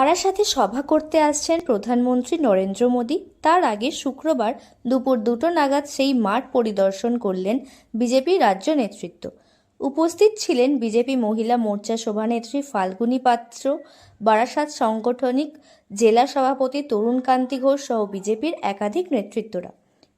বারাসাতে সভা করতে আসছেন প্রধানমন্ত্রী নরেন্দ্র মোদী। তার আগে শুক্রবার দুপুর দুটো নাগাদ সেই মাঠ পরিদর্শন করলেন বিজেপি রাজ্য নেতৃত্ব। উপস্থিত ছিলেন বিজেপি মহিলা মোর্চা সভানেত্রী ফাল্গুনী পাত্র, বারাসাত সাংগঠনিক জেলা সভাপতি তরুণ কান্তি ঘোষ সহ বিজেপির একাধিক নেতৃত্বরা।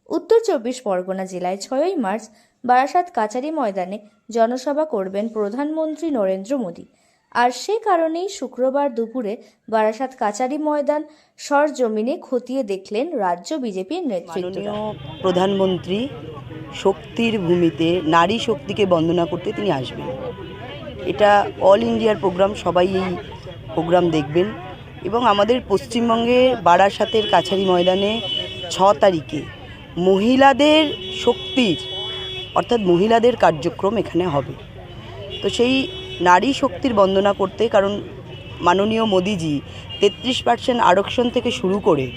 উত্তর চব্বিশ পরগনা জেলায় ছয়ই মার্চ বারাসাত কাচারি ময়দানে জনসভা করবেন প্রধানমন্ত্রী নরেন্দ্র মোদী। আর সে কারণেই শুক্রবার দুপুরে বারাসাত কাচারি ময়দান সরজমিনে খতিয়ে দেখলেন রাজ্য বিজেপির মাননীয় প্রধানমন্ত্রী শক্তির ভূমিতে, নারী শক্তিকে বন্দনা করতে তিনি আসবেন। এটা অল ইন্ডিয়ার প্রোগ্রাম, সবাই এই প্রোগ্রাম দেখবেন। এবং আমাদের পশ্চিমবঙ্গে বারাসাতের কাছারি ময়দানে ছ তারিখে মহিলাদের শক্তির, অর্থাৎ মহিলাদের কার্যক্রম এখানে হবে। তো সেই নারী শক্তির বন্দনা করতে কারণ মাননীয় মোদিজি তেত্রিশ পার্সেন্ট আরক্ষণ থেকে শুরু করে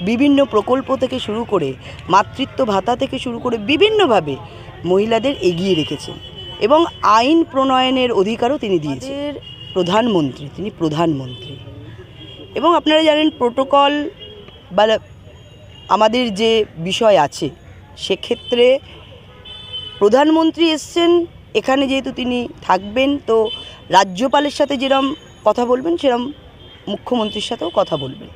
বিভিন্ন প্রকল্প থেকে শুরু করে মাতৃত্ব ভাতা থেকে শুরু করে বিভিন্নভাবে মহিলাদের এগিয়ে রেখেছেন এবং আইন প্রণয়নের অধিকারও তিনি দিয়েছেন। প্রধানমন্ত্রী তিনি প্রধানমন্ত্রী। এবং আপনারা জানেন প্রোটোকল বা আমাদের যে বিষয় আছে সেক্ষেত্রে প্রধানমন্ত্রী এসছেন এখানে যেহেতু তিনি থাকবেন, তো রাজ্যপালের সাথে যেরম কথা বলবেন, সেরম মুখ্যমন্ত্রীর সাথেও কথা বলবেন।